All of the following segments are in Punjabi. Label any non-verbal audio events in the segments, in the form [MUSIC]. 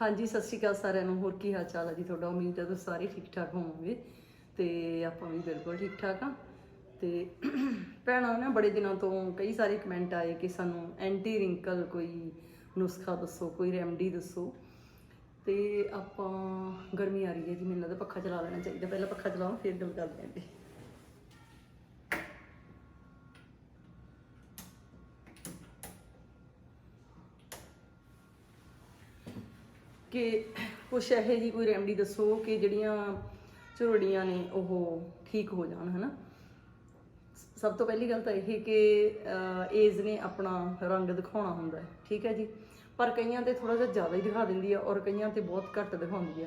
ਹਾਂਜੀ, ਸਤਿ ਸ਼੍ਰੀ ਅਕਾਲ ਸਾਰਿਆਂ ਨੂੰ। ਹੋਰ ਕੀ ਹਾਲ ਚਾਲ ਹੈ ਜੀ ਤੁਹਾਡਾ? ਉਮੀਦ ਹੈ ਤੁਸੀਂ ਸਾਰੇ ਠੀਕ ਠਾਕ ਹੋਵੋਗੇ ਤੇ ਆਪਾਂ ਵੀ ਬਿਲਕੁਲ ਠੀਕ ਠਾਕ ਆ। ਤੇ ਭੈਣਾਂ, ਨਾ ਬੜੇ ਦਿਨਾਂ ਤੋਂ ਕਈ ਸਾਰੇ ਕਮੈਂਟ ਆਏ ਕਿ ਸਾਨੂੰ ਐਂਟੀ ਰਿੰਕਲ ਕੋਈ ਨੁਸਖਾ ਦੱਸੋ, ਕੋਈ ਰੈਮਡੀ ਦੱਸੋ। ਤੇ ਆਪਾਂ, ਗਰਮੀ ਆ ਰਹੀ ਹੈ ਜੀ, ਮੈਨੂੰ ਲੱਗਦਾ ਪੱਖਾ ਚਲਾ ਲੈਣਾ ਚਾਹੀਦਾ। ਪਹਿਲਾਂ ਪੱਖਾ ਚਲਾਓ, ਫਿਰ ਗੱਲ ਕਰਦੇ ਹਾਂ ਕਿ ਕੁਛ ਇਹੋ ਜੀ ਕੋਈ ਰੈਮਡੀ ਦੱਸੋ ਕਿ ਜਿਹੜੀਆਂ ਝੁਰੜੀਆਂ ਨੇ ਉਹ ਠੀਕ ਹੋ ਜਾਣ, ਹਨਾ? ਸਭ ਤੋਂ ਪਹਿਲੀ ਗੱਲ ਤਾਂ ਇਹ ਕਿ ਏਜ ਨੇ ਆਪਣਾ ਰੰਗ ਦਿਖਾਉਣਾ ਹੁੰਦਾ ਹੈ, ਠੀਕ ਹੈ ਜੀ? ਪਰ ਕਈਆਂ ਤੇ ਥੋੜਾ ਜਿਹਾ ਜ਼ਿਆਦਾ ਹੀ ਦਿਖਾ ਦਿੰਦੀ ਆ ਔਰ ਕਈਆਂ ਤੇ ਬਹੁਤ ਘੱਟ ਦਿਖਾਉਂਦੀ ਆ।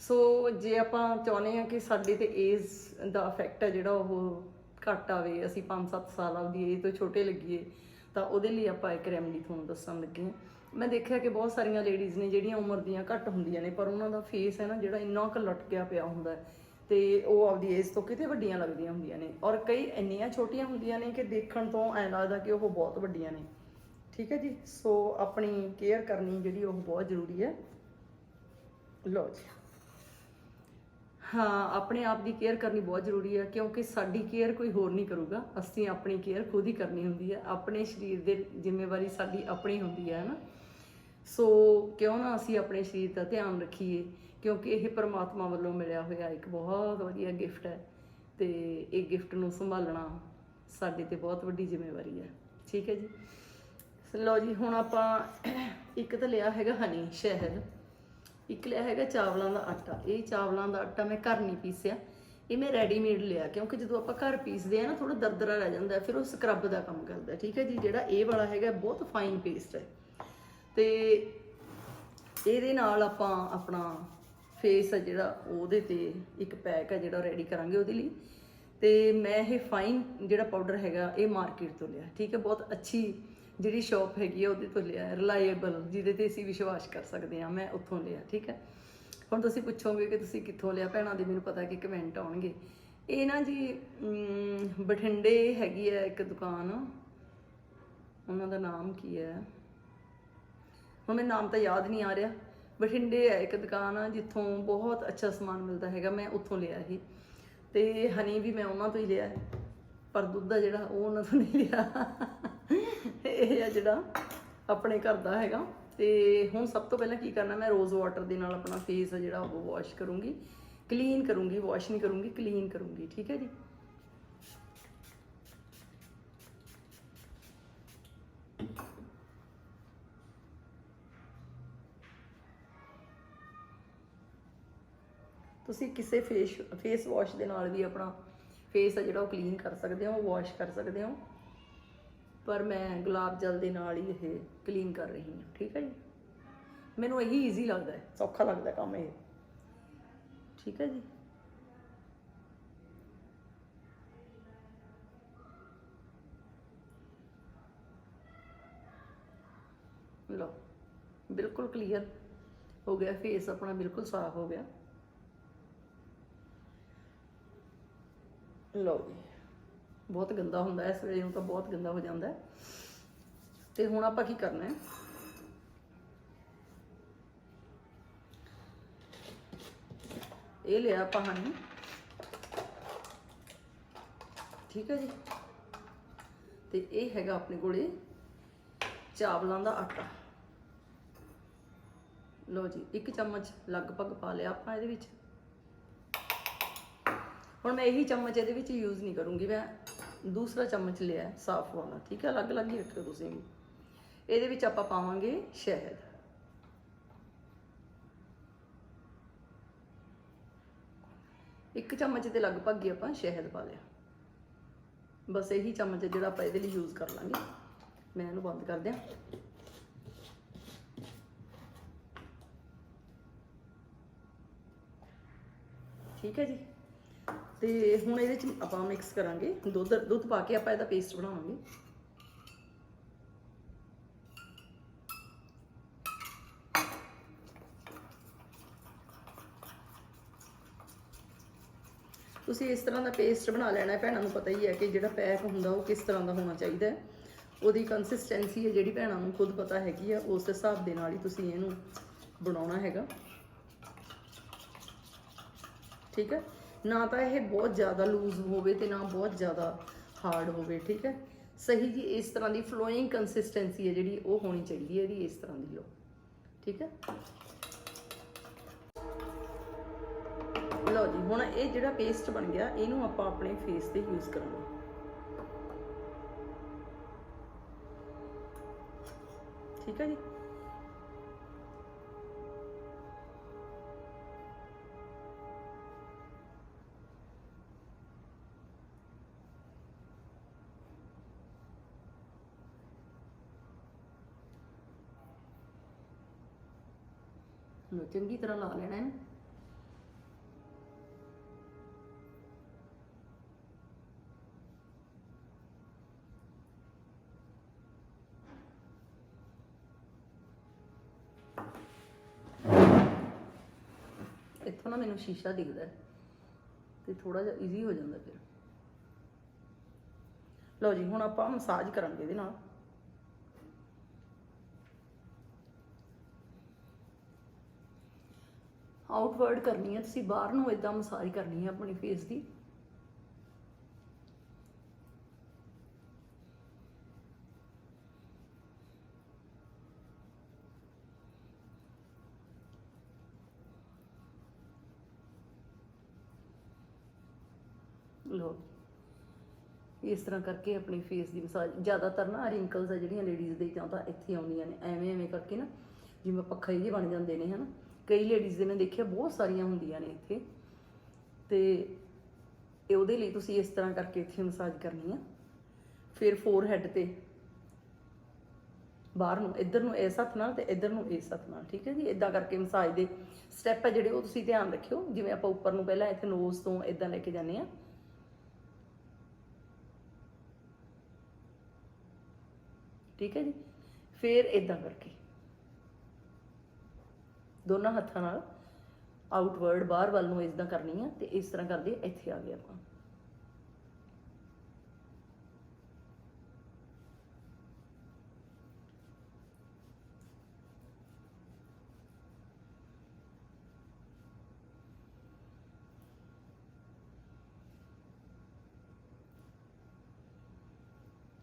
ਸੋ ਜੇ ਆਪਾਂ ਚਾਹੁੰਦੇ ਆ ਕਿ ਸਾਡੇ ਤੇ ਏਜ ਦਾ ਇਫੈਕਟ ਹੈ ਜਿਹੜਾ ਉਹ ਘੱਟ ਆਵੇ, ਅਸੀਂ 5-7 ਸਾਲ ਆਪਦੀ ਏਜ ਤੋਂ ਛੋਟੇ ਲੱਗੀਏ, ਤਾਂ ਉਹਦੇ ਲਈ ਆਪਾਂ ਇੱਕ ਰੈਮਡੀ ਤੁਹਾਨੂੰ ਦੱਸਣ ਲੱਗੇ ਹਾਂ। ਮੈਂ ਦੇਖਿਆ ਕਿ ਬਹੁਤ ਸਾਰੀਆਂ ਲੇਡੀਜ਼ ਨੇ ਜਿਹੜੀਆਂ ਉਮਰ ਦੀਆਂ ਘੱਟ ਹੁੰਦੀਆਂ ਨੇ, ਪਰ ਉਹਨਾਂ ਦਾ ਫੇਸ ਹੈ ਨਾ ਜਿਹੜਾ ਇੰਨਾ ਕੁ ਲਟਕਿਆ ਪਿਆ ਹੁੰਦਾ ਹੈ ਤੇ ਉਹ ਆਪਦੀ ਏਜ ਤੋਂ ਕਿਤੇ ਵੱਡੀਆਂ ਲੱਗਦੀਆਂ ਹੁੰਦੀਆਂ ਨੇ। ਔਰ ਕਈ ਇੰਨੀਆਂ ਛੋਟੀਆਂ ਹੁੰਦੀਆਂ ਨੇ ਕਿ ਦੇਖਣ ਤੋਂ ਐਂ ਲੱਗਦਾ ਕਿ ਉਹ ਬਹੁਤ ਵੱਡੀਆਂ ਨੇ। ਠੀਕ ਹੈ ਜੀ? ਸੋ ਆਪਣੀ ਕੇਅਰ ਕਰਨੀ ਜਿਹੜੀ ਉਹ ਬਹੁਤ ਜ਼ਰੂਰੀ ਹੈ। ਲਓ ਜੀ। ਹਾਂ, ਆਪਣੇ ਆਪ ਦੀ ਕੇਅਰ ਕਰਨੀ ਬਹੁਤ ਜ਼ਰੂਰੀ ਹੈ, ਕਿਉਂਕਿ ਸਾਡੀ ਕੇਅਰ ਕੋਈ ਹੋਰ ਨਹੀਂ ਕਰੂਗਾ। ਅਸੀਂ ਆਪਣੀ ਕੇਅਰ ਖੁਦ ਹੀ ਕਰਨੀ ਹੁੰਦੀ ਹੈ। ਆਪਣੇ ਸਰੀਰ ਦੇ ਜ਼ਿੰਮੇਵਾਰੀ ਸਾਡੀ ਆਪਣੀ ਹੁੰਦੀ ਹੈ ਨਾ? ਸੋ ਕਿਉਂ ਨਾ ਅਸੀਂ ਆਪਣੇ ਸਰੀਰ ਦਾ ਧਿਆਨ ਰੱਖੀਏ, ਕਿਉਂਕਿ ਇਹ ਪਰਮਾਤਮਾ ਵੱਲੋਂ ਮਿਲਿਆ ਹੋਇਆ ਇੱਕ ਬਹੁਤ ਵਧੀਆ ਗਿਫਟ ਹੈ ਤੇ ਇਹ ਗਿਫਟ ਨੂੰ ਸੰਭਾਲਣਾ ਸਾਡੇ ਤੇ ਬਹੁਤ ਵੱਡੀ ਜ਼ਿੰਮੇਵਾਰੀ ਹੈ। ਠੀਕ ਹੈ ਜੀ? ਲਓ ਜੀ, ਹੁਣ ਆਪਾਂ ਇੱਕ ਤਾਂ ਲਿਆ ਹੈਗਾ ਹਨੀ ਸ਼ਹਿਦ, ਇੱਕ ਲਿਆ ਹੈਗਾ ਚਾਵਲਾਂ ਦਾ ਆਟਾ। ਇਹ ਚਾਵਲਾਂ ਦਾ ਆਟਾ ਮੈਂ ਘਰ ਨਹੀਂ ਪੀਸਿਆ, ਇਹ ਮੈਂ ਰੈਡੀਮੇਡ ਲਿਆ, ਕਿਉਂਕਿ ਜਦੋਂ ਆਪਾਂ ਘਰ ਪੀਸਦੇ ਆ ਨਾ ਥੋੜਾ ਦਰਦਰਾ ਰਹਿ ਜਾਂਦਾ ਫਿਰ ਉਹ ਸਕਰਬ ਦਾ ਕੰਮ ਕਰਦਾ ਠੀਕ ਹੈ ਜੀ, ਜਿਹੜਾ ਇਹ ਵਾਲਾ ਹੈਗਾ, ਬਹੁਤ ਫਾਈਨ ਪੇਸਟ ਹੈ। ਤੇ ਇਹਦੇ ਨਾਲ ਆਪਾਂ ਆਪਣਾ ਫੇਸ ਹੈ ਜਿਹੜਾ, ਉਹਦੇ ਤੇ ਇੱਕ ਪੈਕ ਹੈ ਜਿਹੜਾ ਰੈਡੀ ਕਰਾਂਗੇ ਉਹਦੇ ਲਈ। ਤੇ ਮੈਂ ਇਹ ਫਾਈਨ ਜਿਹੜਾ ਪਾਊਡਰ ਹੈਗਾ, ਇਹ ਮਾਰਕੀਟ ਤੋਂ ਲਿਆ। ਠੀਕ ਹੈ, ਬਹੁਤ ਅੱਛੀ ਜਿਹੜੀ ਸ਼ਾਪ ਹੈਗੀ ਆ, ਉਹਦੇ ਤੋਂ ਲਿਆ। ਰਿਲਾਇਬਲ ਜਿਹਦੇ ਤੇ ਅਸੀਂ ਵਿਸ਼ਵਾਸ ਕਰ ਸਕਦੇ ਹਾਂ, ਮੈਂ ਉੱਥੋਂ ਲਿਆ। ਠੀਕ ਹੈ? ਹੁਣ ਤੁਸੀਂ ਪੁੱਛੋਗੇ ਕਿ ਤੁਸੀਂ ਕਿੱਥੋਂ ਲਿਆ? ਭੈਣਾਂ ਦੇ ਮੈਨੂੰ ਪਤਾ ਕਿ ਕਮੈਂਟ ਆਉਣਗੇ। ਇਹ ਨਾ ਜੀ ਬਠਿੰਡੇ ਹੈਗੀ ਹੈ ਇੱਕ ਦੁਕਾਨ। ਉਹਨਾਂ ਦਾ ਨਾਮ ਕੀ ਹੈ? ਹੁਣ ਮੈਨੂੰ ਨਾਮ ਤਾਂ ਯਾਦ ਨਹੀਂ ਆ ਰਿਹਾ। ਬਠਿੰਡੇ ਹੈ ਇੱਕ ਦੁਕਾਨ ਆ ਜਿੱਥੋਂ ਬਹੁਤ ਅੱਛਾ ਸਮਾਨ ਮਿਲਦਾ ਹੈਗਾ, ਮੈਂ ਉੱਥੋਂ ਲਿਆ ਇਹ ਤੇ ਹਨੀ ਵੀ ਮੈਂ ਉਹਨਾਂ ਤੋਂ ਹੀ ਲਿਆ ਪਰ ਦੁੱਧ ਦਾ ਜਿਹੜਾ ਉਹ ਉਹਨਾਂ ਤੋਂ ਨਹੀਂ ਲਿਆ। ਇਹ ਆ ਜਿਹੜਾ ਆਪਣੇ ਘਰ ਦਾ ਹੈਗਾ। ਤੇ ਹੁਣ ਸਭ ਤੋਂ ਪਹਿਲਾਂ ਕੀ ਕਰਨਾ, ਮੈਂ ਰੋਜ਼ ਵਾਟਰ ਦੇ ਨਾਲ ਆਪਣਾ ਫੇਸ ਆ ਜਿਹੜਾ ਉਹ ਵਾਸ਼ ਕਰੂੰਗੀ। ਕਲੀਨ ਕਰੂੰਗੀ ਵਾਸ਼ ਨਹੀਂ ਕਰੂੰਗੀ ਕਲੀਨ ਕਰੂੰਗੀ, ਠੀਕ ਹੈ ਜੀ? ਤੁਸੀਂ ਕਿਸੇ ਫੇਸ ਫੇਸ ਵਾਸ਼ ਦੇ ਨਾਲ ਵੀ ਆਪਣਾ ਫੇਸ ਆ ਜਿਹੜਾ ਉਹ ਕਲੀਨ ਕਰ ਸਕਦੇ ਹੋ ਵਾਸ਼ ਕਰ ਸਕਦੇ ਹੋ। ਪਰ ਮੈਂ ਗੁਲਾਬ ਜਲ ਦੇ ਨਾਲ ਹੀ ਇਹ ਕਲੀਨ ਕਰ ਰਹੀ ਹਾਂ, ਠੀਕ ਹੈ ਜੀ? ਮੈਨੂੰ ਇਹੀ ਈਜ਼ੀ ਲੱਗਦਾ ਹੈ, ਸੌਖਾ ਲੱਗਦਾ ਕੰਮ ਇਹ। ਠੀਕ ਹੈ ਜੀ? ਲਓ, ਬਿਲਕੁਲ ਕਲੀਅਰ ਹੋ ਗਿਆ ਫੇਸ ਆਪਣਾ ਬਿਲਕੁਲ ਸਾਫ਼ ਹੋ ਗਿਆ। ਲਓ ਜੀ, ਬਹੁਤ ਗੰਦਾ ਹੁੰਦਾ ਇਸ ਵੇਲੇ ਨੂੰ ਤਾਂ ਬਹੁਤ ਗੰਦਾ ਹੋ ਜਾਂਦਾ ਹੈ। ਤੇ ਹੁਣ ਆਪਾਂ ਕੀ ਕਰਨਾ ਹੈ? ਇਹ ਲਿਆ ਆਪਾਂ ਹਨੀ। ਠੀਕ ਹੈ ਜੀ। ਤੇ ਇਹ ਹੈਗਾ ਆਪਣੇ ਕੋਲੇ ਚਾਵਲਾਂ ਦਾ ਆਟਾ। ਲਓ ਜੀ, ਇੱਕ ਚਮਚ ਲਗਭਗ ਪਾ ਲਿਆ ਆਪਾਂ ਇਹਦੇ ਵਿੱਚ। ਹੁਣ ਮੈਂ ਇਹੀ ਚਮਚ ਇਹਦੇ ਵਿੱਚ ਯੂਜ਼ ਨਹੀਂ ਕਰੂੰਗੀ, ਮੈਂ ਦੂਸਰਾ ਚਮਚ ਲਿਆ ਸਾਫ਼ ਵਾਲਾ, ਠੀਕ ਹੈ? ਅਲੱਗ-ਅਲੱਗ ਹੀ ਰੱਖਿਓ ਤੁਸੀਂ ਵੀ। ਇਹਦੇ ਵਿੱਚ ਆਪਾਂ ਪਾਵਾਂਗੇ ਸ਼ਹਿਦ। ਇੱਕ ਚਮਚ ਦੇ ਲਗਭਗ ਹੀ ਆਪਾਂ ਸ਼ਹਿਦ ਪਾ ਲਿਆ। ਬਸ ਇਹੀ ਚਮਚ ਜਿਹੜਾ ਆਪਾਂ ਇਹਦੇ ਲਈ ਯੂਜ਼ ਕਰ ਲਾਂਗੇ। ਮੈਂ ਇਹਨੂੰ ਬੰਦ ਕਰ ਦਿਆਂ। ਠੀਕ ਹੈ ਜੀ? ਤੇ ਹੁਣ ਇਹਦੇ ਚ ਆਪਾਂ ਮਿਕਸ ਕਰਾਂਗੇ। ਦੁੱਧ ਦੁੱਧ ਪਾ ਕੇ ਆਪਾਂ ਇਹਦਾ ਪੇਸਟ ਬਣਾਵਾਂਗੇ। ਤੁਸੀਂ ਇਸ ਤਰ੍ਹਾਂ ਦਾ ਪੇਸਟ ਬਣਾ ਲੈਣਾ ਭੈਣਾਂ ਨੂੰ ਪਤਾ ਹੀ ਹੈ ਕਿ ਜਿਹੜਾ ਪੈਕ ਹੁੰਦਾ ਉਹ ਕਿਸ ਤਰ੍ਹਾਂ ਦਾ ਹੋਣਾ ਚਾਹੀਦਾ ਹੈ। ਉਹਦੀ ਕੰਸਿਸਟੈਂਸੀ ਹੈ, ਜਿਹੜੀ ਭੈਣਾਂ ਨੂੰ ਖੁਦ ਪਤਾ ਹੈਗੀ ਆ, ਉਸ ਹਿਸਾਬ ਦੇ ਨਾਲ ਹੀ ਤੁਸੀਂ ਇਹਨੂੰ ਬਣਾਉਣਾ ਹੈਗਾ। ਠੀਕ ਹੈ? ਨਾ ਤਾਂ ਇਹ ਬਹੁਤ ਜ਼ਿਆਦਾ ਲੂਜ਼ ਹੋਵੇ ਤੇ ਨਾ ਬਹੁਤ ਜ਼ਿਆਦਾ ਹਾਰਡ ਹੋਵੇ, ਠੀਕ ਹੈ? ਸਹੀ ਜੀ, ਇਸ ਤਰ੍ਹਾਂ ਦੀ ਫਲੋਇੰਗ ਕੰਸਿਸਟੈਂਸੀ ਹੈ ਜਿਹੜੀ, ਉਹ ਹੋਣੀ ਚਾਹੀਦੀ ਹੈ ਇਹਦੀ, ਇਸ ਤਰ੍ਹਾਂ ਦੀ ਲੋ ਠੀਕ ਹੈ? ਲਓ ਜੀ, ਹੁਣ ਇਹ ਜਿਹੜਾ ਪੇਸਟ ਬਣ ਗਿਆ, ਇਹਨੂੰ ਆਪਾਂ ਆਪਣੇ ਫੇਸ ਤੇ ਯੂਜ਼ ਕਰਾਂਗੇ। ਠੀਕ ਹੈ ਜੀ? ਲਓ ਚੰਗੀ ਤਰ੍ਹਾਂ ਲਾ ਲੈਣਾ ਇਹਨੂੰ ਇੱਥੋਂ ਨਾ ਮੈਨੂੰ ਸ਼ੀਸ਼ਾ ਦਿਖਦਾ ਤੇ ਥੋੜਾ ਜਿਹਾ ਈਜ਼ੀ ਹੋ ਜਾਂਦਾ ਫਿਰ। ਲਓ ਜੀ, ਹੁਣ ਆਪਾਂ ਮਸਾਜ ਕਰਾਂਗੇ ਇਹਦੇ ਨਾਲ। ਆਊਟਵਰਡ ਕਰਨੀ ਹੈ, ਤੁਸੀਂ ਬਾਹਰ ਨੂੰ ਇਦਾਂ ਮਸਾਜ ਕਰਨੀ ਹੈ ਆਪਣੀ ਫੇਸ ਦੀ। ਲੋ ਇਸ ਤਰ੍ਹਾਂ ਕਰਕੇ ਆਪਣੀ ਫੇਸ ਦੀ ਮਸਾਜ, ਜ਼ਿਆਦਾਤਰ ਨਾ ਰਿੰਕਲਸ ਆ ਜਿਹੜੀਆਂ ਲੇਡੀਜ਼ ਦੇ ਜਾਂ ਤਾਂ ਇੱਥੇ ਆਉਂਦੀਆਂ ਨੇ ਐਵੇਂ ਐਵੇਂ ਕਰਕੇ ਨਾ, ਜਿਵੇਂ ਪੱਖੇ ਜਿਹੇ ਬਣ ਜਾਂਦੇ ਨੇ, ਹਨਾ। ਕਈ ਲੇਡੀਜ਼ ਦੇ ਨੇ ਦੇਖਿਆ ਬਹੁਤ ਸਾਰੀਆਂ ਹੁੰਦੀਆਂ ਨੇ ਇੱਥੇ। ਤੇ ਇਹ ਉਹਦੇ ਲਈ ਤੁਸੀਂ ਇਸ ਤਰ੍ਹਾਂ ਕਰਕੇ ਇੱਥੇ ਮਸਾਜ ਕਰਨੀ ਆ। ਫਿਰ ਫੋਰ ਫੋਰਹੈਡ ਤੇ, ਬਾਹਰ ਨੂੰ, ਇੱਧਰ ਨੂੰ ਇਸ ਹੱਥ ਨਾਲ ਤੇ ਇੱਧਰ ਨੂੰ ਇਸ ਹੱਥ ਨਾਲ, ਠੀਕ ਹੈ ਜੀ? ਇਦਾਂ ਕਰਕੇ ਮਸਾਜ ਦੇ ਸਟੈਪ ਹੈ ਜਿਹੜੇ ਉਹ ਤੁਸੀਂ ਧਿਆਨ ਰੱਖਿਓ। ਜਿਵੇਂ ਆਪਾਂ ਉੱਪਰ ਨੂੰ ਪਹਿਲਾਂ ਇੱਥੇ ਨੋਜ਼ ਤੋਂ ਇਦਾਂ ਲੈ ਕੇ ਜਾਂਦੇ ਆ। ਠੀਕ ਹੈ ਜੀ? ਫਿਰ ਇਦਾਂ ਕਰਕੇ। ਦੋਨਾਂ ਹੱਥਾਂ ਨਾਲ ਆਊਟਵਰਡ ਬਾਹਰ ਵੱਲ ਨੂੰ ਇਦਾਂ ਕਰਨੀ ਆ ਤੇ ਇਸ ਤਰ੍ਹਾਂ ਕਰਦੇ ਇੱਥੇ ਆ ਗਏ ਆਪਾਂ।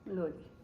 ਲੋ ਜੀ।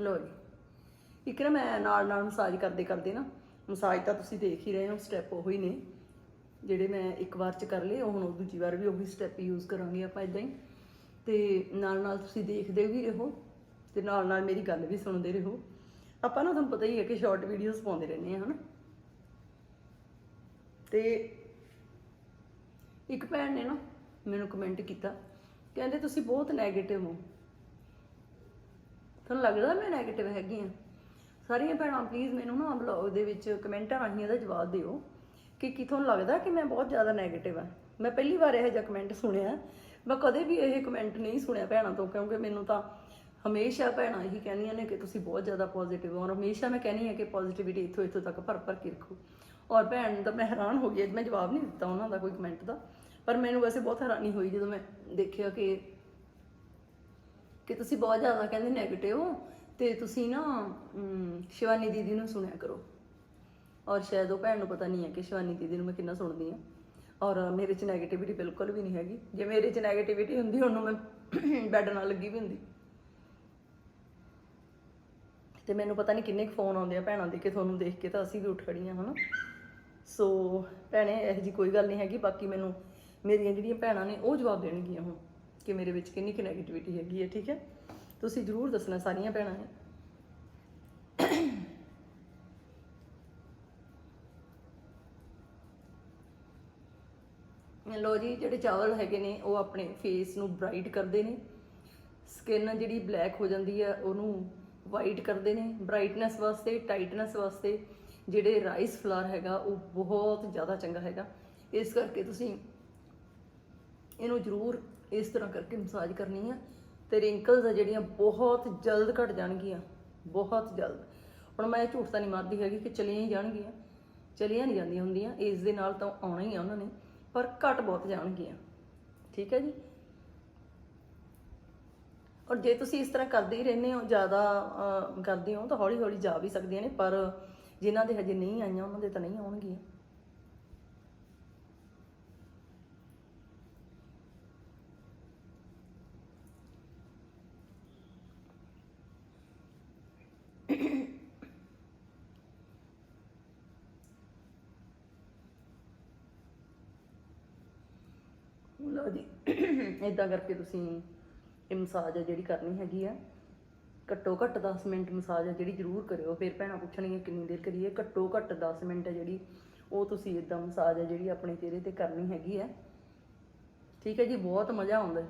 ਲੋ ਜੀ। ਇੱਕ ਨਾ ਮੈਂ ਨਾਲ ਨਾਲ ਮਸਾਜ ਕਰਦੇ ਕਰਦੇ ਨਾ, ਮਸਾਜ ਤਾਂ ਤੁਸੀਂ ਦੇਖ ਹੀ ਰਹੇ ਹੋ ਸਟੈਪ ਉਹੀ ਨੇ। ਜਿਹੜੇ ਮੈਂ ਇੱਕ ਵਾਰ ਚ ਕਰ ਲਏ, ਉਹ ਹੁਣ ਦੂਜੀ ਵਾਰ ਵੀ ਉਹੀ ਸਟੈਪ ਯੂਜ਼ ਕਰਾਂਗੇ ਆਪਾਂ ਇਦਾਂ ਹੀ। ਤੇ ਨਾਲ ਨਾਲ ਤੁਸੀਂ ਦੇਖਦੇ ਵੀ ਰਹੋ ਤੇ ਨਾਲ ਨਾਲ ਮੇਰੀ ਗੱਲ ਵੀ ਸੁਣਦੇ ਰਹੋ। ਆਪਾਂ ਨਾ ਤੁਹਾਨੂੰ ਪਤਾ ਹੀ ਹੈ ਕਿ ਸ਼ਾਰਟ ਵੀਡੀਓਜ਼ ਪਾਉਂਦੇ ਰਹਿੰਦੇ ਆ ਹਨਾ। ਤੇ ਇੱਕ ਭੈਣ ਨੇ ਨਾ ਮੈਨੂੰ ਕਮੈਂਟ ਕੀਤਾ, ਕਹਿੰਦੇ ਤੁਸੀਂ ਬਹੁਤ 네ਗੇਟਿਵ ਹੋ। ਤੁਹਾਨੂੰ ਲੱਗਦਾ ਮੈਂ 네ਗੇਟਿਵ ਹੈਗੀ ਆ? ਸਾਰੀਆਂ ਭੈਣਾਂ ਪਲੀਜ਼ ਮੈਨੂੰ ਨਾ ਬਲੌਗ ਦੇ ਵਿੱਚ ਕਮੈਂਟਾਂ ਰਾਹੀਂ ਇਹਦਾ ਜਵਾਬ ਦਿਓ ਕਿ ਕੀ ਤੁਹਾਨੂੰ ਲੱਗਦਾ ਕਿ ਮੈਂ ਬਹੁਤ ਜ਼ਿਆਦਾ 네ਗੇਟਿਵ ਆ? ਮੈਂ ਪਹਿਲੀ ਵਾਰ ਇਹੋ ਜਿਹਾ ਕਮੈਂਟ ਸੁਣਿਆ। ਮੈਂ ਕਦੇ ਵੀ ਇਹ ਕਮੈਂਟ ਨਹੀਂ ਸੁਣਿਆ ਭੈਣਾਂ ਤੋਂ, ਕਿਉਂਕਿ ਮੈਨੂੰ ਤਾਂ ਹਮੇਸ਼ਾ ਭੈਣਾਂ ਇਹੀ ਕਹਿੰਦੀਆਂ ਨੇ ਕਿ ਤੁਸੀਂ ਬਹੁਤ ਜ਼ਿਆਦਾ ਪੋਜ਼ਿਟਿਵ ਹੋ ਔਰ ਹਮੇਸ਼ਾ ਮੈਂ ਕਹਿੰਦੀ ਹਾਂ ਕਿ ਪੋਜ਼ਿਟਿਵਿਟੀ ਇੱਥੋਂ ਇੱਥੋਂ ਤੱਕ ਭਰ ਭਰ ਕੇ ਰੱਖੋ। ਔਰ ਭੈਣ ਤਾਂ ਮੈਂ ਹੈਰਾਨ ਹੋ ਗਈ, ਅੱਜ ਮੈਂ ਜਵਾਬ ਨਹੀਂ ਦਿੱਤਾ ਉਹਨਾਂ ਦਾ ਕੋਈ ਕਮੈਂਟ ਦਾ। ਪਰ ਮੈਨੂੰ ਵੈਸੇ ਬਹੁਤ ਹੈਰਾਨੀ ਹੋਈ ਜਦੋਂ ਮੈਂ ਦੇਖਿਆ ਕਿ ਕਿ ਤੁਸੀਂ ਬਹੁਤ ਜ਼ਿਆਦਾ ਕਹਿੰਦੇ ਨੈਗੇਟਿਵ ਹੋ, ਤੇ ਤੁਸੀਂ ਨਾ ਸ਼ਿਵਾਨੀ ਦੀਦੀ ਨੂੰ ਸੁਣਿਆ ਕਰੋ। ਔਰ ਸ਼ਾਇਦ ਉਹ ਭੈਣ ਨੂੰ ਪਤਾ ਨਹੀਂ ਹੈ ਕਿ ਸ਼ਿਵਾਨੀ ਦੀਦੀ ਨੂੰ ਮੈਂ ਕਿੰਨਾ ਸੁਣਦੀ ਹਾਂ। ਔਰ ਮੇਰੇ 'ਚ ਨੈਗੇਟਿਵਿਟੀ ਬਿਲਕੁਲ ਵੀ ਨਹੀਂ ਹੈਗੀ। ਜੇ ਮੇਰੇ 'ਚ ਨੈਗੇਟਿਵਿਟੀ ਹੁੰਦੀ ਹੁਣ ਨੂੰ ਮੈਂ [COUGHS] ਬੈੱਡ ਨਾਲ ਲੱਗੀ ਵੀ ਹੁੰਦੀ। ਤੇ ਮੈਨੂੰ ਪਤਾ ਨਹੀਂ ਕਿੰਨੇ ਫੋਨ ਆਉਂਦੇ ਆ ਭੈਣਾਂ ਦੇ, ਕਿ ਤੁਹਾਨੂੰ ਦੇਖ ਕੇ ਤਾਂ ਅਸੀਂ ਵੀ ਉੱਠ ਖੜੀਆਂ ਹਨਾ। ਸੋ ਭੈਣੇ, ਇਹੋ ਜੀ ਕੋਈ ਗੱਲ ਨਹੀਂ ਹੈਗੀ। ਬਾਕੀ ਮੈਨੂੰ ਮੇਰੀਆਂ ਜਿਹੜੀਆਂ ਭੈਣਾਂ ਨੇ, ਉਹ ਜਵਾਬ ਦੇਣਗੀਆਂ ਹੁਣ। ਕਿ ਮੇਰੇ ਵਿੱਚ ਕਿੰਨੀ ਕੁ ਨੈਗੇਟਿਵਿਟੀ ਹੈਗੀ ਹੈ, ਠੀਕ ਹੈ? ਤੁਸੀਂ ਜਰੂਰ ਦੱਸਣਾ, ਸਾਰੀਆਂ ਭੈਣਾਂ ਨੇ। ਲੋ ਜੀ, ਜਿਹੜੇ ਚਾਵਲ ਹੈਗੇ ਨੇ, ਉਹ ਆਪਣੇ ਫੇਸ ਨੂੰ ਬ੍ਰਾਈਟ ਕਰਦੇ ਨੇ। ਸਕਿਨ ਜਿਹੜੀ ਬਲੈਕ ਹੋ ਜਾਂਦੀ ਹੈ, ਉਹਨੂੰ ਵਾਈਟ ਕਰਦੇ ਨੇ। ਬ੍ਰਾਈਟਨੈਸ ਵਾਸਤੇ ਟਾਈਟਨੈਸ ਵਾਸਤੇ ਜਿਹੜੇ ਰਾਈਸ ਫਲਾਰ ਹੈਗਾ, ਉਹ ਬਹੁਤ ਜ਼ਿਆਦਾ ਚੰਗਾ ਹੈਗਾ। ਇਸ ਕਰਕੇ ਤੁਸੀਂ ਇਹਨੂੰ ਜ਼ਰੂਰ ਇਸ ਤਰ੍ਹਾਂ ਕਰਕੇ ਮਸਾਜ ਕਰਨੀ ਆ ਤੇ ਰਿੰਕਲਸ ਆ ਜਿਹੜੀਆਂ ਬਹੁਤ ਜਲਦ ਘਟ ਜਾਣਗੀਆਂ, ਬਹੁਤ ਜਲਦ। ਹੁਣ ਮੈਂ ਇਹ ਝੂਠ ਤਾਂ ਨਹੀਂ ਮਾਰਦੀ ਹੈਗੀ ਕਿ ਚਲੀਆਂ ਹੀ ਜਾਣਗੀਆਂ, ਚਲੀਆਂ ਨਹੀਂ ਜਾਂਦੀਆਂ ਹੁੰਦੀਆਂ, ਇਸ ਦੇ ਨਾਲ ਤਾਂ ਆਉਣਾ ਹੀ ਆ ਉਹਨਾਂ ਨੇ, ਪਰ ਘਟ ਬਹੁਤ ਜਾਣਗੀਆਂ। ਠੀਕ ਹੈ ਜੀ? ਔਰ ਜੇ ਤੁਸੀਂ ਇਸ ਤਰ੍ਹਾਂ ਕਰਦੇ ਹੀ ਰਹਿੰਦੇ ਹੋ, ਜ਼ਿਆਦਾ ਕਰਦੇ ਹੋ ਤਾਂ ਹੌਲੀ ਹੌਲੀ ਜਾ ਵੀ ਸਕਦੀਆਂ ਨੇ, ਪਰ ਜਿਨ੍ਹਾਂ ਦੇ ਹਜੇ ਨਹੀਂ ਆਈਆਂ, ਉਹਨਾਂ ਦੇ ਤਾਂ ਨਹੀਂ ਆਉਣਗੀਆਂ। ਲਓ ਜੀ ਇਦਾਂ ਕਰਕੇ ਤੁਸੀਂ ਇਹ ਮਸਾਜ ਆ ਜਿਹੜੀ ਕਰਨੀ ਹੈਗੀ ਆ, ਘੱਟੋ ਘੱਟ 10 ਮਿੰਟ ਮਸਾਜ ਆ ਜਿਹੜੀ ਜ਼ਰੂਰ ਕਰਿਓ। ਫਿਰ ਭੈਣਾਂ ਪੁੱਛਣਗੀਆਂ ਕਿੰਨੀ ਦੇਰ ਕਰੀਏ। ਘੱਟੋ ਘੱਟ 10 ਮਿੰਟ ਆ ਜਿਹੜੀ, ਉਹ ਤੁਸੀਂ ਇਦਾਂ ਮਸਾਜ ਆ ਜਿਹੜੀ ਆਪਣੇ ਚਿਹਰੇ ਤੇ ਕਰਨੀ ਹੈਗੀ ਆ। ਠੀਕ ਹੈ ਜੀ, ਬਹੁਤ ਮਜ਼ਾ ਆਉਂਦਾ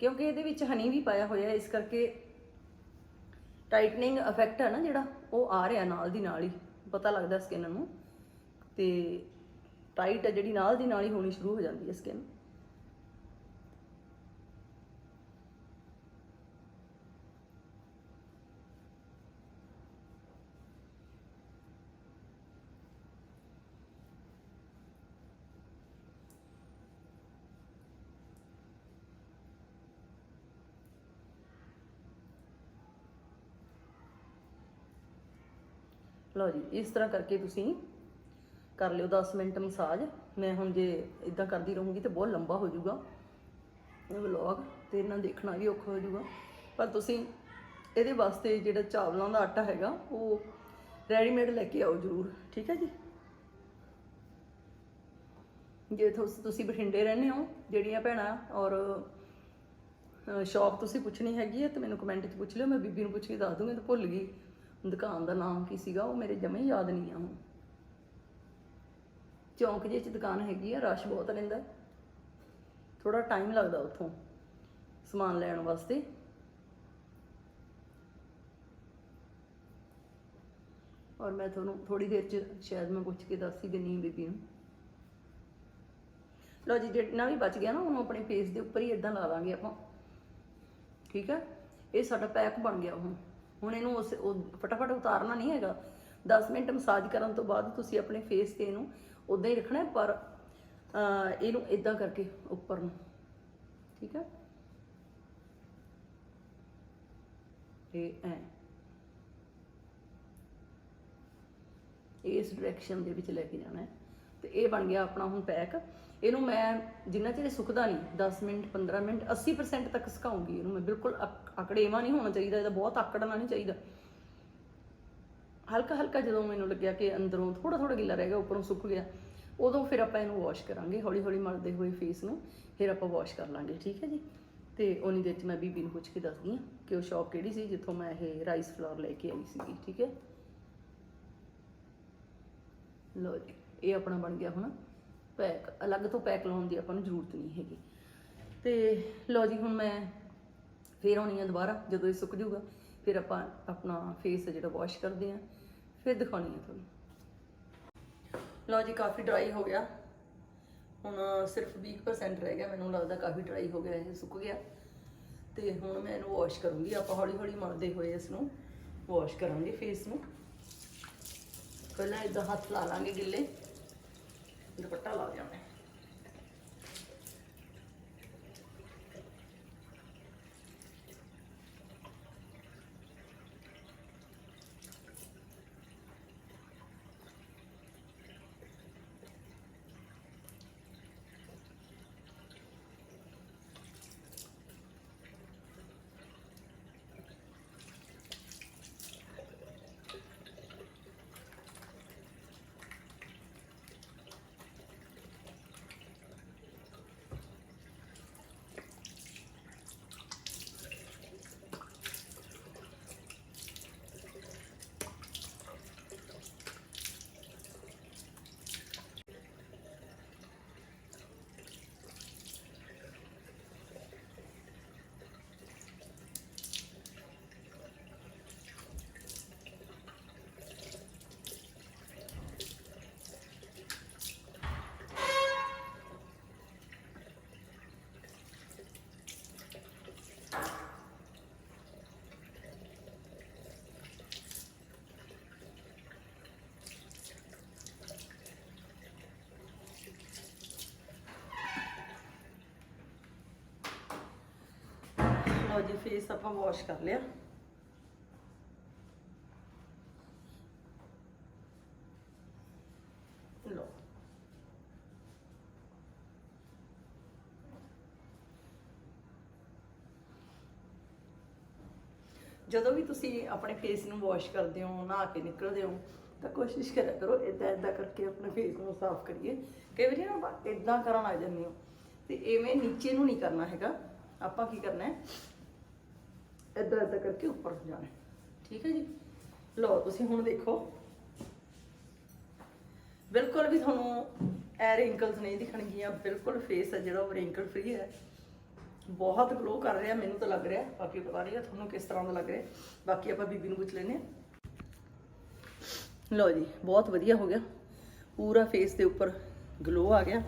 ਕਿਉਂਕਿ ਇਹਦੇ ਵਿੱਚ ਹਨੀ ਵੀ ਪਾਇਆ ਹੋਇਆ ਇਸ ਕਰਕੇ ਟਾਈਟਨਿੰਗ ਇਫੈਕਟ ਹੈ ਨਾ ਜਿਹੜਾ, ਉਹ ਆ ਰਿਹਾ ਨਾਲ ਦੀ ਨਾਲ ਹੀ। ਪਤਾ ਲੱਗਦਾ ਸਕਿਨ ਨੂੰ। ਤੇ ਟਾਈਟ ਹੈ, ਜਿਹੜੀ ਨਾਲ ਦੀ ਨਾਲ ਹੀ ਹੋਣੀ ਸ਼ੁਰੂ ਹੋ ਜਾਂਦੀ ਹੈ ਸਕਿਨ ਲਓ ਜੀ, ਇਸ ਤਰ੍ਹਾਂ ਕਰਕੇ ਤੁਸੀਂ ਕਰ ਲਿਓ 10 ਮਿੰਟ ਮਸਾਜ। ਮੈਂ ਹੁਣ ਜੇ ਇਦਾਂ ਕਰਦੀ ਰਹੂੰਗੀ ਤੇ ਬਹੁਤ ਲੰਬਾ ਹੋ ਜਾਊਗਾ ਇਹ ਵਲੌਗ ਤੇ ਇਹਨਾਂ ਦੇਖਣਾ ਵੀ ਔਖਾ ਹੋ ਜਾਊਗਾ। ਪਰ ਤੁਸੀਂ ਇਹਦੇ ਵਾਸਤੇ ਜਿਹੜਾ ਚਾਵਲਾਂ ਦਾ ਆਟਾ ਹੈਗਾ, ਉਹ ਰੈਡੀਮੇਡ ਲੈ ਕੇ ਆਓ ਜਰੂਰ, ਠੀਕ ਹੈ ਜੀ? ਜੇ ਤੁਸ- ਤੁਸੀਂ ਬਠਿੰਡੇ ਰਹਿੰਦੇ ਹੋ, ਜਿਹੜੀਆਂ ਭੈਣਾਂ ਔਰ ਸ਼ਾਪ ਤੁਸੀਂ ਪੁੱਛਣੀ ਹੈਗੀ ਹੈ, ਤੇ ਮੈਨੂੰ ਕਮੈਂਟ 'ਚ ਪੁੱਛ ਲਿਓ, ਮੈਂ ਬੀਬੀ ਨੂੰ ਪੁੱਛ ਕੇ ਦੱਸ ਦੂੰਗੀ, ਤਾਂ ਭੁੱਲ ਗਈ। ਦੁਕਾਨ ਦਾ ਨਾਮ ਕੀ ਸੀਗਾ, ਉਹ ਮੇਰੇ ਜਮੇ ਯਾਦ ਨਹੀਂ ਆ ਹੁਣ। ਚੌਂਕ ਜਿਹੇ 'ਚ ਦੁਕਾਨ ਹੈਗੀ ਆ, ਰਸ਼ ਬਹੁਤ ਰਹਿੰਦਾ। ਥੋੜਾ ਟਾਈਮ ਲੱਗਦਾ ਉੱਥੋਂ ਸਮਾਨ ਲੈਣ ਵਾਸਤੇ। ਔਰ ਮੈਂ ਤੁਹਾਨੂੰ ਥੋੜੀ ਦੇਰ 'ਚ ਸ਼ਾਇਦ ਮੈਂ ਪੁੱਛ ਕੇ ਦੱਸ ਹੀ ਦਿੰਨੀ ਬੀਬੀ ਨੂੰ। ਲਓ ਜੀ, ਜਿੰਨਾ ਵੀ ਬਚ ਗਿਆ ਨਾ, ਉਹਨੂੰ ਆਪਣੇ ਫੇਸ ਦੇ ਉੱਪਰ ਹੀ ਇਦਾਂ ਲਾ ਦਾਂਗੇ ਆਪਾਂ। ਠੀਕ ਹੈ ਇਹ ਸਾਡਾ ਪੈਕ ਬਣ ਗਿਆ ਹੁਣ। ਹੁਣ ਇਹਨੂੰ ਉਸ ਉਹ ਫਟਾਫਟ ਉਤਾਰਨਾ ਨਹੀਂ ਹੈਗਾ। 10 ਮਿੰਟ ਮਸਾਜ ਕਰਨ ਤੋਂ ਬਾਅਦ ਤੁਸੀਂ ਆਪਣੇ ਫੇਸ ਤੇ ਇਹਨੂੰ ਉਦਾਂ ਹੀ ਰੱਖਣਾ ਪਰ ਇਹਨੂੰ ਇਦਾਂ ਕਰਕੇ ਉੱਪਰ ਨੂੰ। ਠੀਕ ਹੈ? ਇਹ ਐ। ਇਸ ਡਾਇਰੈਕਸ਼ਨ ਦੇ ਵਿੱਚ ਲੈ ਕੇ ਜਾਣਾ ਹੈ। ਤੇ ਇਹ ਬਣ ਗਿਆ ਆਪਣਾ ਹੁਣ ਪੈਕ ਇਹਨੂੰ ਮੈਂ ਜਿੰਨਾ ਚਿਰ ਇਹ ਸੁੱਕਦਾ ਨਹੀਂ 10 ਮਿੰਟ 15 ਮਿੰਟ 80% ਤੱਕ ਸੁਕਾਉਂਗੀ ਇਹਨੂੰ ਮੈਂ। ਬਿਲਕੁਲ ਅਕ- ਅਕੜੇਵਾ ਨਹੀਂ ਹੋਣਾ ਚਾਹੀਦਾ, ਇਹਦਾ ਬਹੁਤ ਆਕੜਨਾ ਨਹੀਂ ਚਾਹੀਦਾ। ਹਲਕਾ ਹਲਕਾ ਜਦੋਂ ਮੈਨੂੰ ਲੱਗਿਆ ਕਿ ਅੰਦਰੋਂ ਥੋੜਾ ਥੋੜਾ ਗਿੱਲਾ ਰਹਿ ਗਿਆ, ਉੱਪਰੋਂ ਸੁੱਕ ਗਿਆ, ਉਦੋਂ ਫਿਰ ਆਪਾਂ ਇਹਨੂੰ ਵਾਸ਼ ਕਰਾਂਗੇ ਹੌਲੀ ਹੌਲੀ ਮਲਦੇ ਹੋਏ ਫੇਸ ਨੂੰ, ਫਿਰ ਆਪਾਂ ਵਾਸ਼ ਕਰ ਲਾਂਗੇ, ਠੀਕ ਹੈ ਜੀ? ਤੇ ਉਨੀ ਦੇਰ ਚ ਮੈਂ ਬੀਬੀ ਨੂੰ ਪੁੱਛ ਕੇ ਦੱਸਦੀ ਹਾਂ ਕਿ ਉਹ ਸ਼ਾਪ ਕਿਹੜੀ ਸੀ, ਜਿੱਥੋਂ ਮੈਂ ਇਹ ਰਾਈਸ ਫਲਾਵਰ ਲੈ ਕੇ ਆਈ ਸੀਗੀ, ਠੀਕ ਹੈ? ਲੋ ਜੀ, ਇਹ ਆਪਣਾ ਬਣ ਗਿਆ ਹੁਣ ਪੈਕ ਅਲੱਗ ਤੋਂ ਪੈਕ ਲਾਉਣ ਦੀ ਆਪਾਂ ਨੂੰ ਜ਼ਰੂਰਤ ਨਹੀਂ ਹੈਗੀ। ਤੇ ਲੋ ਜੀ, ਹੁਣ ਮੈਂ ਫੇਰ ਆਉਣੀ ਆ ਦੁਬਾਰਾ, ਜਦੋਂ ਇਹ ਸੁੱਕ ਜਾਊਗਾ। ਫਿਰ ਆਪਾਂ ਆਪਣਾ ਫੇਸ ਜਿਹੜਾ ਵਾਸ਼ ਕਰਦੇ ਆ ਫਿਰ ਦਿਖਾਉਣੀ ਆ ਤੁਹਾਨੂੰ। ਲਓ ਜੀ, ਕਾਫੀ ਡਰਾਈ ਹੋ ਗਿਆ। ਹੁਣ ਸਿਰਫ 20% ਰਹਿ ਗਿਆ, ਮੈਨੂੰ ਲੱਗਦਾ ਕਾਫੀ ਡਰਾਈ ਹੋ ਗਿਆ, ਇਹ ਸੁੱਕ ਗਿਆ। ਤੇ ਹੁਣ ਮੈਂ ਇਹਨੂੰ ਵਾਸ਼ ਕਰੂੰਗੀ, ਆਪਾਂ ਹੌਲੀ ਹੌਲੀ ਮਲਦੇ ਹੋਏ ਇਸ ਨੂੰ ਵਾਸ਼ ਕਰਾਂਗੇ ਫੇਸ ਨੂੰ। ਪਹਿਲਾਂ ਇਦਾਂ ਹੱਥ ਲਾ ਲਾਂਗੇ ਗਿੱਲੇ। ਦੁਪੱਟਾ ਲਾ ਦਿਆਂਗੇ ਲਓ ਜੀ ਫੇਸ ਆਪਾਂ ਵਾਸ਼ ਕਰ ਲਿਆ ਲਓ ਜਦੋਂ ਵੀ ਤੁਸੀਂ ਆਪਣੇ ਫੇਸ ਨੂੰ ਵਾਸ਼ ਕਰਦੇ ਹੋ, ਨਹਾ ਕੇ ਨਿਕਲਦੇ ਹੋ, ਤਾਂ ਕੋਸ਼ਿਸ਼ ਕਰਿਆ ਕਰੋ ਇਦਾਂ ਇਦਾਂ ਕਰਕੇ ਆਪਣੇ ਫੇਸ ਨੂੰ ਸਾਫ਼ ਕਰੀਏ। ਕਈ ਵਾਰੀ ਨਾ ਆਪਾਂ ਇਦਾਂ ਕਰਨ ਆ ਜਾਂਦੇ ਹੋ ਤੇ ਐਵੇਂ ਨੀਚੇ ਨੂੰ ਨਹੀਂ ਕਰਨਾ ਹੈਗਾ। ਆਪਾਂ ਕੀ ਕਰਨਾ ਹੈ ਇਦਾਂ ਇਦਾਂ ਕਰਕੇ ਉੱਪਰ ਨੂੰ ਜਾਣਾ। ਠੀਕ ਹੈ ਜੀ? ਲਓ, ਤੁਸੀਂ ਹੁਣ ਦੇਖੋ। ਬਿਲਕੁਲ ਵੀ ਤੁਹਾਨੂੰ ਐ ਰਿੰਕਲਸ ਨਹੀਂ ਦਿਖਣਗੀਆਂ। ਬਿਲਕੁਲ ਫੇਸ ਹੈ ਜਿਹੜਾ, ਉਹ ਰਿੰਕਲ ਫ੍ਰੀ ਹੈ। ਬਹੁਤ ਗਲੋ ਕਰ ਰਿਹਾ, ਮੈਨੂੰ ਤਾਂ ਲੱਗ ਰਿਹਾ। ਬਾਕੀ ਪਤਾ ਨਹੀਂ ਤੁਹਾਨੂੰ ਕਿਸ ਤਰ੍ਹਾਂ ਦਾ ਲੱਗ ਰਿਹਾ। ਬਾਕੀ ਆਪਾਂ ਬੀਬੀ ਨੂੰ ਪੁੱਛ ਲੈਨੇ ਆ ਲਓ ਜੀ, ਬਹੁਤ ਵਧੀਆ ਹੋ ਗਿਆ। ਪੂਰਾ ਫੇਸ ਦੇ ਉੱਪਰ ਗਲੋ ਆ ਗਿਆ।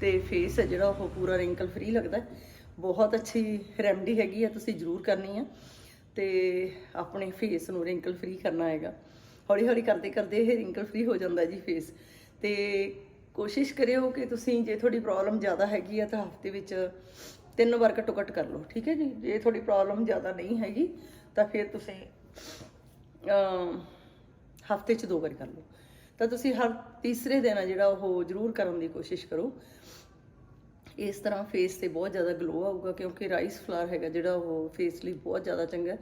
ਤੇ ਫੇਸ ਹੈ ਜਿਹੜਾ, ਉਹ ਪੂਰਾ ਰਿੰਕਲ ਫ੍ਰੀ ਲੱਗਦਾ ਬਹੁਤ ਅੱਛੀ ਰੈਮਡੀ ਹੈਗੀ ਆ, ਤੁਸੀਂ ਜ਼ਰੂਰ ਕਰਨੀ ਆ। ਤੇ ਆਪਣੇ ਫੇਸ ਨੂੰ ਰਿੰਕਲ ਫ੍ਰੀ ਕਰਨਾ ਹੈਗਾ। ਹੌਲੀ ਹੌਲੀ ਕਰਦੇ ਕਰਦੇ ਇਹ ਰਿੰਕਲ ਫ੍ਰੀ ਹੋ ਜਾਂਦਾ ਜੀ ਫੇਸ ਤੇ ਕੋਸ਼ਿਸ਼ ਕਰਿਓ ਕਿ ਤੁਸੀਂ ਜੇ ਤੁਹਾਡੀ ਪ੍ਰੋਬਲਮ ਜ਼ਿਆਦਾ ਹੈਗੀ ਆ ਤਾਂ ਹਫ਼ਤੇ ਵਿੱਚ ਤਿੰਨ ਵਾਰ ਘੱਟੋ ਘੱਟ ਕਰ ਲਓ, ਠੀਕ ਹੈ ਜੀ? ਜੇ ਤੁਹਾਡੀ ਪ੍ਰੋਬਲਮ ਜ਼ਿਆਦਾ ਨਹੀਂ ਹੈਗੀ ਤਾਂ ਫਿਰ ਤੁਸੀਂ ਹਫ਼ਤੇ 'ਚ ਦੋ ਵਾਰ ਕਰ ਲਓ। ਤਾਂ ਤੁਸੀਂ ਹਰ ਤੀਸਰੇ ਦਿਨ ਆ ਜਿਹੜਾ ਉਹ ਜ਼ਰੂਰ ਕਰਨ ਦੀ ਕੋਸ਼ਿਸ਼ ਕਰੋ। ਇਸ ਤਰ੍ਹਾਂ ਫੇਸ ਤੇ ਬਹੁਤ ਜ਼ਿਆਦਾ ਗਲੋ ਆਊਗਾ ਕਿਉਂਕਿ ਰਾਈਸ ਫਲਾਰ ਹੈਗਾ ਜਿਹੜਾ ਉਹ ਫੇਸ ਲਈ ਬਹੁਤ ਜ਼ਿਆਦਾ ਚੰਗਾ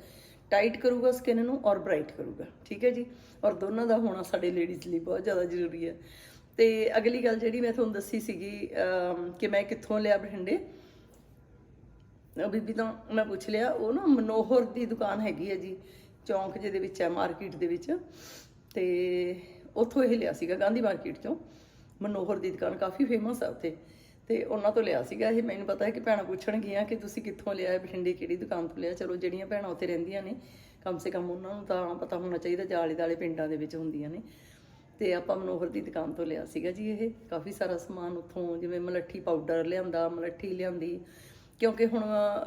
ਟਾਈਟ ਕਰੂਗਾ ਸਕਿਨ ਨੂੰ ਔਰ ਬ੍ਰਾਈਟ ਕਰੂਗਾ, ਠੀਕ ਹੈ ਜੀ? ਔਰ ਦੋਨਾਂ ਦਾ ਹੋਣਾ ਸਾਡੇ ਲੇਡੀਜ਼ ਲਈ ਬਹੁਤ ਜ਼ਿਆਦਾ ਜ਼ਰੂਰੀ ਹੈ। ਤੇ ਅਗਲੀ ਗੱਲ ਜਿਹੜੀ ਮੈਂ ਤੁਹਾਨੂੰ ਦੱਸੀ ਸੀਗੀ ਕਿ ਮੈਂ ਕਿੱਥੋਂ ਲਿਆ ਬਠਿੰਡੇ? ਬੀਬੀ ਤੋਂ ਮੈਂ ਪੁੱਛ ਲਿਆ, ਉਹ ਨਾ ਮਨੋਹਰ ਦੀ ਦੁਕਾਨ ਹੈਗੀ ਹੈ ਜੀ, ਚੌਂਕ ਜਿਹਦੇ ਵਿੱਚ ਹੈ ਮਾਰਕੀਟ ਦੇ ਵਿੱਚ। ਤੇ ਉੱਥੋਂ ਇਹ ਲਿਆ ਸੀਗਾ, ਗਾਂਧੀ ਮਾਰਕੀਟ ਚੋਂ। ਮਨੋਹਰ ਦੀ ਦੁਕਾਨ ਕਾਫੀ ਫੇਮਸ ਆ ਉੱਥੇ। ਤੇ ਉਹਨਾਂ ਤੋਂ ਲਿਆ ਸੀਗਾ। ਇਹ ਮੈਨੂੰ ਪਤਾ ਹੈ ਕਿ ਭੈਣਾਂ ਪੁੱਛਣਗੀਆਂ ਕਿ ਤੁਸੀਂ ਕਿੱਥੋਂ ਲਿਆ ਹੈ ਬਠਿੰਡੇ ਕਿਹੜੀ ਦੁਕਾਨ ਤੋਂ ਲਿਆ? ਚਲੋ ਜਿਹੜੀਆਂ ਭੈਣਾਂ ਉੱਥੇ ਰਹਿੰਦੀਆਂ ਨੇ, ਕਮ ਸੇ ਕਮ ਉਹਨਾਂ ਨੂੰ ਤਾਂ ਪਤਾ ਹੋਣਾ ਚਾਹੀਦਾ, ਜਾਲੇ ਦਾਲੇ ਪਿੰਡਾਂ ਦੇ ਵਿੱਚ ਹੁੰਦੀਆਂ ਨੇ। ਤੇ ਆਪਾਂ ਮਨੋਹਰ ਦੀ ਦੁਕਾਨ ਤੋਂ ਲਿਆ ਸੀਗਾ ਜੀ ਇਹ। ਕਾਫੀ ਸਾਰਾ ਸਮਾਨ ਉੱਥੋਂ, ਜਿਵੇਂ ਮਲੱਠੀ ਪਾਊਡਰ ਲਿਆਂਦਾ, ਮਲੱਠੀ ਲਿਆਂਦੀ। ਕਿਉਂਕਿ ਹੁਣ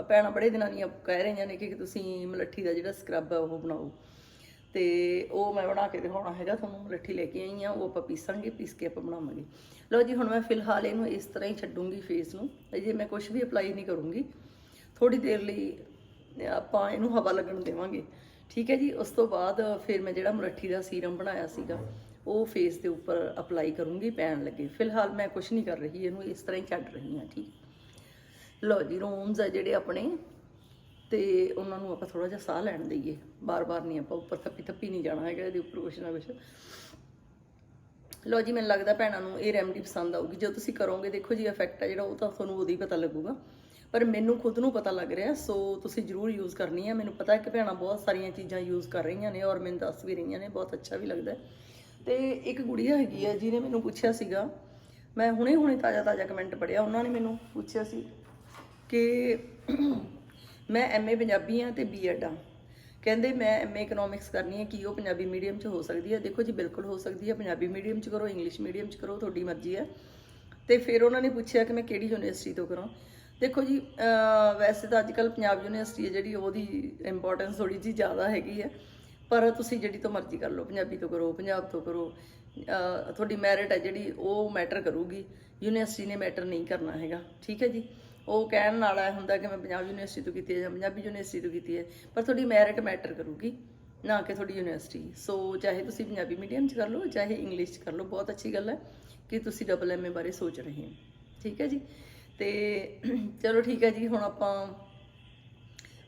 ਭੈਣਾਂ ਬੜੇ ਦਿਨਾਂ ਦੀਆਂ ਕਹਿ ਰਹੀਆਂ ਨੇ ਕਿ ਤੁਸੀਂ ਮਲੱਠੀ ਦਾ ਜਿਹੜਾ ਸਕਰਬ ਹੈ ਉਹ ਬਣਾਓ। ਤੇ ਉਹ ਮੈਂ ਬਣਾ ਕੇ ਦਿਖਾਉਣਾ ਹੈਗਾ ਤੁਹਾਨੂੰ, ਮਲੱਠੀ ਲੈ ਕੇ ਆਈ ਆ, ਉਹ ਆਪਾਂ ਪੀਸਾਂਗੇ, ਪੀਸ ਕੇ ਆਪਾਂ ਬਣਾਵਾਂਗੇ। ਲਓ ਜੀ, ਹੁਣ ਮੈਂ ਫਿਲਹਾਲ ਇਹਨੂੰ ਇਸ ਤਰ੍ਹਾਂ ਹੀ ਛੱਡੂੰਗੀ ਫੇਸ ਨੂੰ। ਅਜੇ ਮੈਂ ਕੁਝ ਵੀ ਅਪਲਾਈ ਨਹੀਂ ਕਰੂੰਗੀ। ਥੋੜੀ ਦੇਰ ਲਈ ਆਪਾਂ ਇਹਨੂੰ ਹਵਾ ਲੱਗਣ ਦੇਵਾਂਗੇ। ਠੀਕ ਹੈ ਜੀ, ਉਸ ਤੋਂ ਬਾਅਦ ਫਿਰ ਮੈਂ ਜਿਹੜਾ ਮਲੱਠੀ ਦਾ ਸੀਰਮ ਬਣਾਇਆ ਸੀਗਾ, ਉਹ ਫੇਸ ਦੇ ਉੱਪਰ ਅਪਲਾਈ ਕਰੂੰਗੀ ਪੈਣ ਲੱਗੇ। ਫਿਲਹਾਲ ਮੈਂ ਕੁਝ ਨਹੀਂ ਕਰ ਰਹੀ, ਇਹਨੂੰ ਇਸ ਤਰ੍ਹਾਂ ਹੀ ਛੱਡ ਰਹੀ ਹਾਂ, ਠੀਕ ਲਓ ਜੀ ਰੋਮਸ ਆ ਜਿਹੜੇ ਆਪਣੇ, ਤੇ ਉਹਨਾਂ ਨੂੰ ਆਪਾਂ ਥੋੜਾ ਜਿਹਾ ਸਾਹ ਲੈਣ ਦਈਏ। ਬਾਰ-ਬਾਰ ਨਹੀਂ ਆਪਾਂ ਉੱਪਰ ਥੱਪੀ ਥੱਪੀ ਨਹੀਂ ਜਾਣਾ ਹੈਗਾ, ਇਹਦੇ ਉੱਪਰ ਕੁਛ ਨਾ ਕੁਛ। ਲਓ ਜੀ, ਮੈਨੂੰ ਲੱਗਦਾ ਭੈਣਾਂ ਨੂੰ ਇਹ ਰੈਮਡੀ ਪਸੰਦ ਆਊਗੀ। ਜੋ ਤੁਸੀਂ ਕਰੋਗੇ, ਦੇਖੋ ਜੀ ਇਫੈਕਟ ਆ ਜਿਹੜਾ, ਉਹ ਤਾਂ ਤੁਹਾਨੂੰ ਉਹਦੀ ਪਤਾ ਲੱਗੂਗਾ। ਪਰ ਮੈਨੂੰ ਖੁਦ ਨੂੰ ਪਤਾ ਲੱਗ ਰਿਹਾ, ਸੋ ਤੁਸੀਂ ਜਰੂਰ ਯੂਜ਼ ਕਰਨੀ ਹੈ ਮੈਨੂੰ ਪਤਾ ਹੈ ਕਿ ਭੈਣਾਂ ਬਹੁਤ ਸਾਰੀਆਂ ਚੀਜ਼ਾਂ ਯੂਜ਼ ਕਰ ਰਹੀਆਂ ਨੇ ਔਰ ਮੈਨੂੰ ਦੱਸ ਵੀ ਰਹੀਆਂ ਨੇ, ਬਹੁਤ ਅੱਛਾ ਵੀ ਲੱਗਦਾ ਹੈ। ਤੇ ਇੱਕ ਗੁੜੀਆ ਹੈਗੀ ਆ, ਜਿਹਨੇ ਮੈਨੂੰ ਪੁੱਛਿਆ ਸੀਗਾ, ਮੈਂ ਹੁਣੇ ਹੁਣੇ ਤਾਜ਼ਾ ਤਾਜ਼ਾ ਕਮੈਂਟ ਪੜਿਆ ਉਹਨਾਂ ਨੇ ਮੈਨੂੰ ਪੁੱਛਿਆ ਸੀ ਕਿ ਮੈਂ ਐਮਏ ਪੰਜਾਬੀ ਆ ਤੇ ਬੀਐਡ ਆ। ਕਹਿੰਦੇ ਮੈਂ ਐਮਏ ਇਕਨੋਮਿਕਸ ਕਰਨੀ ਹੈ, ਕੀ ਉਹ ਪੰਜਾਬੀ ਮੀਡੀਅਮ 'ਚ ਹੋ ਸਕਦੀ ਹੈ? ਦੇਖੋ ਜੀ, ਬਿਲਕੁਲ ਹੋ ਸਕਦੀ ਹੈ, ਪੰਜਾਬੀ ਮੀਡੀਅਮ 'ਚ ਕਰੋ ਇੰਗਲਿਸ਼ ਮੀਡੀਅਮ 'ਚ ਕਰੋ, ਤੁਹਾਡੀ ਮਰਜ਼ੀ ਹੈ। ਤੇ ਫਿਰ ਉਹਨਾਂ ਨੇ ਪੁੱਛਿਆ ਕਿ ਮੈਂ ਕਿਹੜੀ ਯੂਨੀਵਰਸਿਟੀ ਤੋਂ ਕਰਾਂ। ਦੇਖੋ ਜੀ ਵੈਸੇ ਤਾਂ ਅੱਜਕੱਲ ਪੰਜਾਬ ਯੂਨੀਵਰਸਿਟੀ ਹੈ ਜਿਹੜੀ, ਉਹਦੀ ਇੰਪੋਰਟੈਂਸ ਥੋੜੀ ਜੀ ਜ਼ਿਆਦਾ ਹੈਗੀ ਹੈ। ਪਰ ਤੁਸੀਂ ਜਿਹੜੀ ਤੋਂ ਮਰਜ਼ੀ ਕਰ ਲਓ, ਪੰਜਾਬੀ ਤੋਂ ਕਰੋ, ਪੰਜਾਬ ਤੋਂ ਕਰੋ ਤੁਹਾਡੀ ਮੈਰਿਟ ਹੈ ਜਿਹੜੀ, ਉਹ ਮੈਟਰ ਕਰੂਗੀ। ਯੂਨੀਵਰਸਿਟੀ ਨੇ ਮੈਟਰ ਨਹੀਂ ਕਰਨਾ ਹੈਗਾ, ਠੀਕ ਹੈ ਜੀ? ਉਹ ਕਹਿਣ ਨਾਲ ਇਹ ਹੁੰਦਾ ਕਿ ਮੈਂ ਪੰਜਾਬ ਯੂਨੀਵਰਸਿਟੀ ਤੋਂ ਕੀਤੀ ਹੈ ਜਾਂ ਪੰਜਾਬੀ ਯੂਨੀਵਰਸਿਟੀ ਤੋਂ ਕੀਤੀ ਹੈ, ਪਰ ਤੁਹਾਡੀ ਮੈਰਿਟ ਮੈਟਰ ਕਰੂਗੀ, ਨਾ ਕਿ ਤੁਹਾਡੀ ਯੂਨੀਵਰਸਿਟੀ। ਸੋ ਚਾਹੇ ਤੁਸੀਂ ਪੰਜਾਬੀ ਮੀਡੀਅਮ 'ਚ ਕਰ ਲਓ, ਚਾਹੇ ਇੰਗਲਿਸ਼ 'ਚ ਕਰ ਲਓ, ਬਹੁਤ ਅੱਛੀ ਗੱਲ ਹੈ ਕਿ ਤੁਸੀਂ ਡਬਲ ਐਮਏ ਬਾਰੇ ਸੋਚ ਰਹੇ ਹੋ। ਠੀਕ ਹੈ ਜੀ? ਤੇ [CLEARS THROAT] ਚਲੋ ਠੀਕ ਹੈ ਜੀ, ਹੁਣ ਆਪਾਂ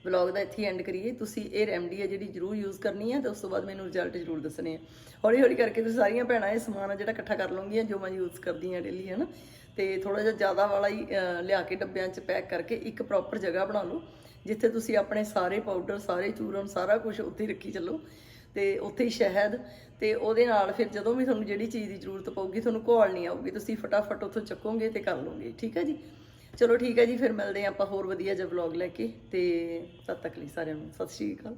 ਵਲੌਗ ਦਾ ਇੱਥੇ ਐਂਡ ਕਰੀਏ। ਤੁਸੀਂ ਇਹ ਰੈਮਡੀ ਹੈ ਜਿਹੜੀ ਜਰੂਰ ਯੂਜ਼ ਕਰਨੀ ਹੈ ਤੇ ਉਸ ਤੋਂ ਬਾਅਦ ਮੈਨੂੰ ਰਿਜ਼ਲਟ ਜਰੂਰ ਦੱਸਣੇ ਆ ਹੌਲੀ ਹੌਲੀ ਕਰਕੇ ਤੁਸੀਂ ਸਾਰੀਆਂ ਭੈਣਾਂ ਇਹ ਸਮਾਨ ਆ ਜਿਹੜਾ ਇਕੱਠਾ ਕਰ ਲਓਗੀਆਂ, ਜੋ ਮੈਂ ਯੂਜ਼ ਕਰਦੀ ਹਾਂ ਡੇਲੀ ਹੈ ਨਾ ਤੇ ਥੋੜਾ ਜਿਹਾ ਜ਼ਿਆਦਾ ਵਾਲਾ ਹੀ ਲਿਆ ਕੇ ਡੱਬਿਆਂ 'ਚ ਪੈਕ ਕਰਕੇ ਇੱਕ ਪ੍ਰੋਪਰ ਜਗ੍ਹਾ ਬਣਾ ਲਓ, ਜਿੱਥੇ ਤੁਸੀਂ ਆਪਣੇ ਸਾਰੇ ਪਾਊਡਰ ਸਾਰੇ ਚੂਰਨ, ਸਾਰਾ ਕੁਝ ਉੱਥੇ ਰੱਖੀ ਚੱਲੋ ਤੇ ਉੱਥੇ ਹੀ ਸ਼ਹਿਦ ਤੇ ਉਹਦੇ ਨਾਲ ਫਿਰ ਜਦੋਂ ਵੀ ਤੁਹਾਨੂੰ ਜਿਹੜੀ ਚੀਜ਼ ਦੀ ਜ਼ਰੂਰਤ ਪਊਗੀ ਤੁਹਾਨੂੰ ਘੋਲ ਨਹੀਂ ਆਊਗੀ, ਤੁਸੀਂ ਫਟਾਫਟ ਉੱਥੋਂ ਚੱਕੋਗੇ ਤੇ ਕਰ ਲਓਗੇ, ਠੀਕ ਹੈ ਜੀ? ਚਲੋ ਠੀਕ ਹੈ ਜੀ, ਫਿਰ ਮਿਲਦੇ ਹਾਂ ਆਪਾਂ ਹੋਰ ਵਧੀਆ ਜਿਹਾ ਵਲੌਗ ਲੈ ਕੇ ਤੇ ਤਦ ਤੱਕ ਲਈ ਸਾਰਿਆਂ ਨੂੰ ਸਤਿ ਸ਼੍ਰੀ ਅਕਾਲ।